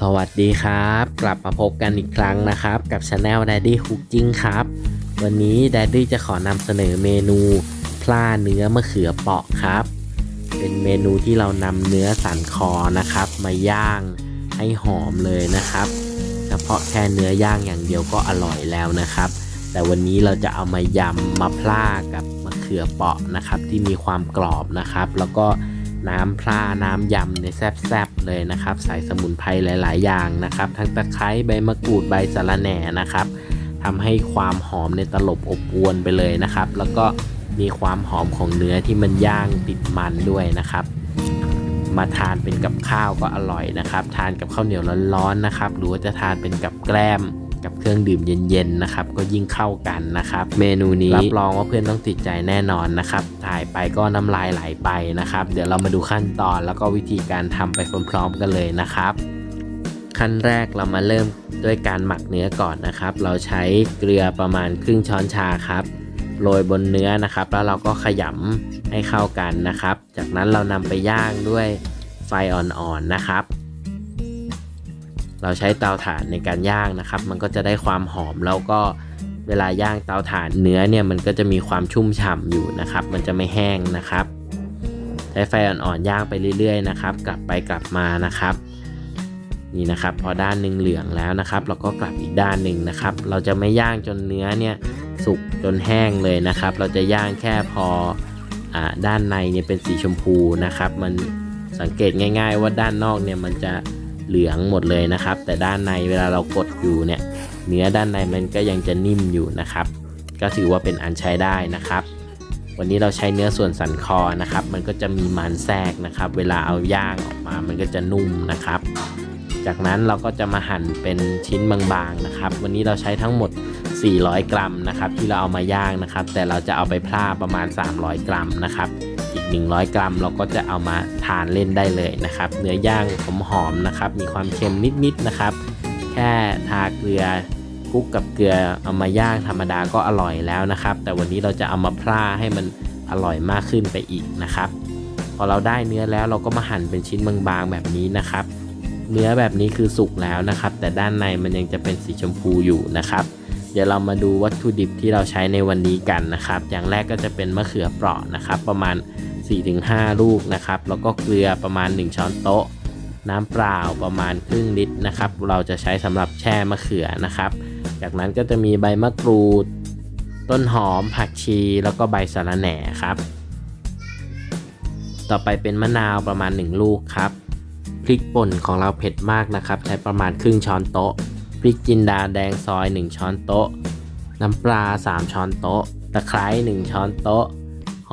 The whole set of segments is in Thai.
สวัสดีครับ กลับมาพบกันอีกครั้งนะครับ กับช anel Daddy Cooking ครับ วันนี้ Daddy จะขอนำเสนอเมนูพลาเนื้อมะเขือเปาะครับ เป็นเมนูที่เรานำเนื้อสันคอนะครับ มาย่างให้หอมเลยนะครับ เฉพาะแค่เนื้อย่างอย่างเดียวก็อร่อยแล้วนะครับ แต่วันนี้เราจะเอามายำมาพลากับมะเขือเปาะนะครับ ที่มีความกรอบนะครับ แล้วก็ น้ำพลาน้ำยำในยแซ่บๆเลยนะครับ ใส่สมุนไพรหลาย ๆ อย่างนะครับ ทั้งตะไคร้ใบมะกรูดใบสะระแหน่นะครับทำให้ความหอมในตลบอบอวนไปเลยนะครับ แล้วก็มีความหอมของเนื้อที่มันย่างติดมันด้วยนะครับ มาทานเป็นกับข้าวก็อร่อยนะครับ ทานกับข้าวเหนียวร้อนๆนะครับ หรือว่าจะทานเป็นกับแกล้ม กับเครื่องดื่มเย็นๆนะครับก็ยิ่งเข้ากันนะครับเมนูนี้รับรองว่าเพื่อนต้องติดใจแน่นอนนะครับถ่ายไปก็น้ำลายไหลไปนะครับเดี๋ยวเรามาดูขั้นตอนแล้วก็วิธีการทำไปพร้อมๆกันเลยนะครับขั้นแรกเรามาเริ่มด้วยการหมักเนื้อก่อนนะครับ เราใช้เกลือประมาณครึ่งช้อนชาครับโรยบนเนื้อนะครับ แล้วเราก็ขยำให้เข้ากันนะครับ จากนั้นเรานำไปย่างด้วยไฟอ่อนๆนะครับ เราใช้เตาถ่านในการย่างนะครับ มันก็จะได้ความหอมแล้วก็เวลาย่างเตาถ่านเนื้อเนี่ยมันก็จะมีความชุ่มฉ่ำอยู่นะครับ มันจะไม่แห้งนะครับ ใช้ไฟอ่อนๆย่างไปเรื่อยๆนะครับ กลับไปกลับมานะครับนี่นะครับพอด้านหนึ่งเหลืองแล้วนะครับ เราก็กลับอีกด้านหนึ่งนะครับ เราจะไม่ย่างจนเนื้อเนี่ยสุกจนแห้งเลยนะครับ เราจะย่างแค่พออาด้านในเนี่ยเป็นสีชมพูนะครับ มันสังเกตง่าย ๆ ว่าด้านนอกเนี่ยมันจะ เหลืองหมดเลยนะครับ แต่ด้านในเวลาเรากดอยู่เนี่ยเนื้อด้านในมันก็ยังจะนิ่มอยู่นะครับ ก็ถือว่าเป็นอันใช้ได้นะครับ วันนี้เราใช้เนื้อส่วนสันคอนะครับ มันก็จะมีมันแทรกนะครับ เวลาเอาย่างออกมามันก็จะนุ่มนะครับ จากนั้นเราก็จะมาหั่นเป็นชิ้นบางๆนะครับ วันนี้เราใช้ทั้งหมด 400 กรัมนะครับ ที่เราเอามาย่างนะครับ แต่เราจะเอาไปพลาประมาณ 300 กรัมนะครับ 100 กรัม เราก็จะเอามาทานเล่นได้เลยนะครับ เนื้อย่างหอมๆนะครับ มีความเค็มนิดๆนะครับ แค่ทาเกลือคลุกกับเกลือเอามาย่างธรรมดาก็อร่อยแล้วนะครับ แต่วันนี้เราจะเอามาพลาให้มันอร่อยมากขึ้นไปอีกนะครับ พอเราได้เนื้อแล้วเราก็มาหั่นเป็นชิ้นบางๆแบบนี้นะครับ เนื้อแบบนี้คือสุกแล้วนะครับ แต่ด้านในมันยังจะเป็นสีชมพูอยู่นะครับเดี๋ยวเรามาดูวัตถุดิบที่เราใช้ในวันนี้กันนะครับ อย่างแรกก็จะเป็นมะเขือเปราะนะครับ ประมาณ 4-5 ลูกนะครับ แล้วก็เกลือประมาณ 1 ช้อนโต๊ะ น้ำเปล่าประมาณครึ่งลิตรนะครับ เราจะใช้สำหรับแช่มะเขือนะครับ จากนั้นก็จะมีใบมะกรูด ต้นหอม ผักชี แล้วก็ใบสะระแหน่ครับ ต่อไปเป็นมะนาวประมาณ 1 ลูกครับ พริกป่นของเราเผ็ดมากนะครับ ใช้ประมาณครึ่งช้อนโต๊ะ พริกจินดาแดงซอย 1 ช้อนโต๊ะ น้ำปลา 3 ช้อนโต๊ะ ตะไคร้ 1 ช้อนโต๊ะ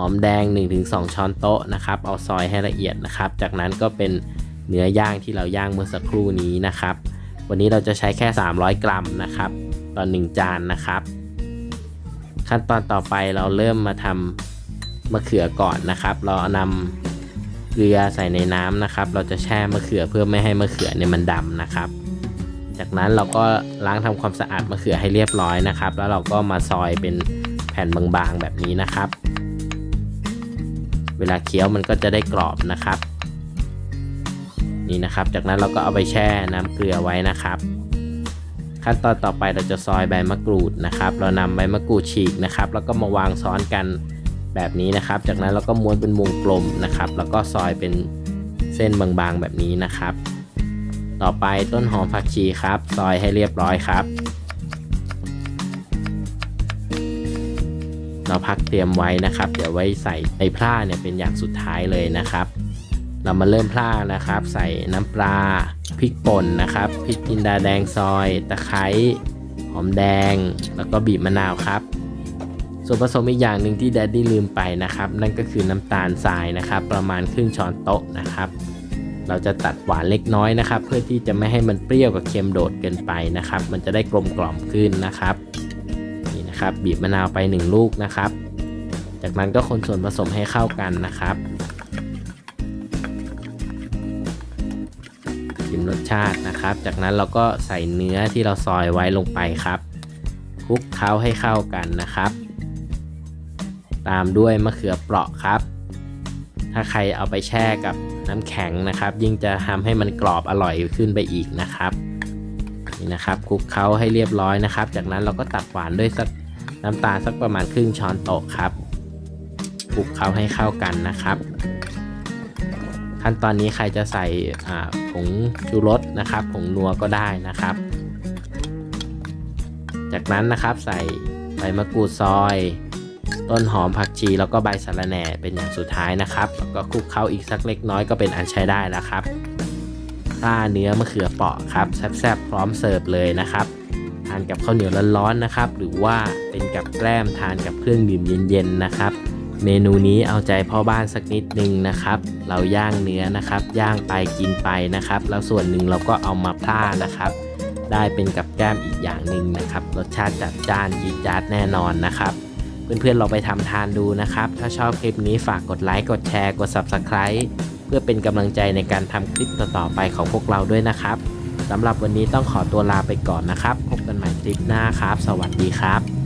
อมแดง 1-2 ช้อนโต๊ะนะครับ เอาซอยให้ละเอียดนะครับ จากนั้นก็เป็นเนื้อย่างที่เราย่างเมื่อสักครู่นี้นะครับ วันนี้เราจะใช้แค่ 300 กรัมนะครับต่อ1จานนะครับ ขั้นตอนต่อไปเราเริ่มมาทำมะเขือก่อนนะครับ เรานำเกลือใส่ในน้ำนะครับ เราจะแช่มะเขือเพื่อไม่ให้มะเขือเนี่ยมันดำนะครับ จากนั้นเราก็ล้างทำความสะอาดมะเขือให้เรียบร้อยนะครับ แล้วเราก็มาซอยเป็นแผ่นบางๆแบบนี้นะครับ เวลาเคี้ยวมันก็จะได้กรอบนะครับ นี่นะครับ จากนั้นเราก็เอาไปแช่น้ำเกลือไว้นะครับ ขั้นตอนต่อไปเราจะซอยใบมะกรูดนะครับ เรานำใบมะกรูดฉีกนะครับ แล้วก็มาวางซ้อนกันแบบนี้นะครับ จากนั้นเราก็ม้วนเป็นวงกลมนะครับ แล้วก็ซอยเป็นเส้นบางๆแบบนี้นะครับ ต่อไปต้นหอมผักชีครับ ซอยให้เรียบร้อยครับ เราพักเตรียมไว้นะครับ เดี๋ยวไว้ใส่ไอ้พร่าเนี่ยเป็นอย่างสุดท้ายเลยนะครับ เรามาเริ่มพร่านะครับ ใส่น้ำปลาพริกป่นนะครับพริกจินดาแดงซอย ตะไคร้หอมแดง แล้วก็บีบมะนาวครับ ส่วนผสมอีกอย่างหนึ่งที่แดดดี้ลืมไปนะครับ นั่นก็คือน้ำตาลทรายนะครับ ประมาณครึ่งช้อนโต๊ะนะครับเราจะตัดหวานเล็กน้อยนะครับ เพื่อที่จะไม่ให้มันเปรี้ยวกับเค็มโดดเกินไปนะครับ มันจะได้กลมกล่อมขึ้นนะครับ นะครับ บีบมะนาวไป 1 ลูกนะครับ จากนั้นก็คนส่วนผสมให้เข้ากันนะครับชิมรสชาตินะครับ จากนั้นเราก็ใส่เนื้อที่เราซอยไว้ลงไปครับคลุกเคล้าให้เข้ากันนะครับ ตามด้วยมะเขือเปราะครับ ถ้าใครเอาไปแช่กับน้ำแข็งนะครับ ยิ่งจะทำให้มันกรอบอร่อยขึ้นไปอีกนะครับนี่นะครับคลุกเคล้าให้เรียบร้อยนะครับ จากนั้นเราก็ตัดหวานด้วยสัก น้ำตาลสักประมาณครึ่งช้อนโต๊ะครับคลุกเคล้าให้เข้ากันนะครับ ขั้นตอนนี้ใครจะใส่ผงชูรสนะครับผงนัวก็ได้นะครับ จากนั้นนะครับใส่ใบมะกรูดซอย ต้นหอมผักชีแล้วก็ใบสะระแหน่เป็นอย่างสุดท้ายนะครับแล้วก็คลุกเคล้าอีกสักเล็กน้อยก็เป็นอันใช้ได้แล้วครับปลาเนื้อมะเขือเปราะครับแซ่บๆพร้อมเสิร์ฟเลยนะครับานกับข้าวเหนียวร้อนๆนะครับ หรือว่าเป็นกับแกล้มทานกับเครื่องดื่มเย็นๆนะครับ เมนูนี้เอาใจพ่อบ้านสักนิดนึงนะครับ เราย่างเนื้อนะครับ ย่างไปกินไปนะครับ แล้วส่วนหนึ่งเราก็เอามาพล่านะครับ ได้เป็นกับแก้มอีกอย่างหนึ่งนะครับ รสชาติจัดจ้านจี๊ดจ๊าดแน่นอนนะครับเพื่อนๆเราไปทำทานดูนะครับ ถ้าชอบคลิปนี้ฝากกดไลค์ กดแชร์ กด Subscribe เพื่อเป็นกำลังใจในการทำคลิปต่อๆไปของพวกเราด้วยนะครับ สำหรับวันนี้ต้องขอตัวลาไปก่อนนะครับ พบกันใหม่คลิปหน้าครับ สวัสดีครับ